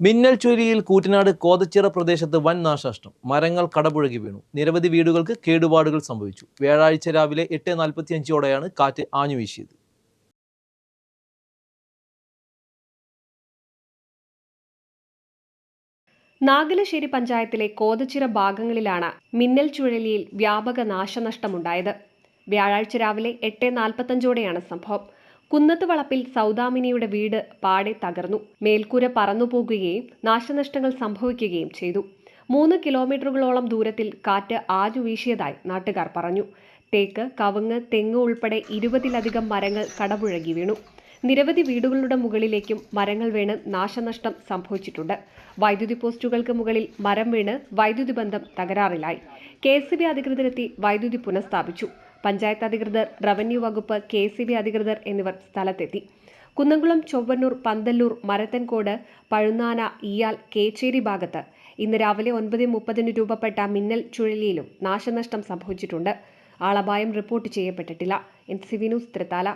മിന്നൽ ചുരിയിൽ കൂറ്റനാട് കോതച്ചിറ പ്രദേശത്ത് വൻ നാശനഷ്ടം. മരങ്ങൾ കടപുഴകി വീണു. നിരവധി വീടുകൾക്ക് കേടുപാടുകൾ സംഭവിച്ചു. വ്യാഴാഴ്ച രാവിലെ എട്ട് നാൽപ്പത്തി അഞ്ചോടെയാണ് കാറ്റ് ആഞ്ഞുവീശിയത് നാഗലശ്ശേരി പഞ്ചായത്തിലെ കോതച്ചിറ ഭാഗങ്ങളിലാണ് മിന്നൽ ചുഴലിയിൽ വ്യാപക നാശനഷ്ടമുണ്ടായത്. വ്യാഴാഴ്ച രാവിലെ എട്ട് നാൽപ്പത്തഞ്ചോടെയാണ് സംഭവം. കുന്നത്ത് വളപ്പിൽ സൗദാമിനിയുടെ വീട് പാടെ തകർന്നു. മേൽക്കൂര പറന്നുപോകുകയും നാശനഷ്ടങ്ങൾ സംഭവിക്കുകയും ചെയ്തു. മൂന്ന് കിലോമീറ്ററുകളോളം ദൂരത്തിൽ കാറ്റ് ആഞ്ഞു വീശിയതായി നാട്ടുകാർ പറഞ്ഞു. തേക്ക് കവുങ്ങ് തെങ്ങ് ഉൾപ്പെടെ ഇരുപതിലധികം മരങ്ങൾ കടപുഴകി വീണു. നിരവധി വീടുകളുടെ മുകളിലേക്കും മരങ്ങൾ വീണ് നാശനഷ്ടം സംഭവിച്ചിട്ടുണ്ട്. വൈദ്യുതി പോസ്റ്റുകൾക്ക് മുകളിൽ മരം വീണ് വൈദ്യുതി ബന്ധം തകരാറിലായി. കെ എസ് ബി അധികൃതരെത്തി വൈദ്യുതി പുനഃസ്ഥാപിച്ചു. പഞ്ചായത്ത് അധികൃതർ റവന്യൂ വകുപ്പ് കെ അധികൃതർ എന്നിവർ സ്ഥലത്തെത്തി. കുന്നംകുളം ചൊവ്വന്നൂർ പന്തല്ലൂർ മരത്തൻകോട് പഴുന്നാന ഇയാൽ കേച്ചേരി ഭാഗത്ത് ഇന്ന് രാവിലെ ഒൻപത് മുപ്പതിന് രൂപപ്പെട്ട മിന്നൽ ചുഴലിയിലും നാശനഷ്ടം സംഭവിച്ചിട്ടുണ്ട്. ആളപായം റിപ്പോർട്ട് ചെയ്യപ്പെട്ടിട്ടില്ല. N C V news Thrithala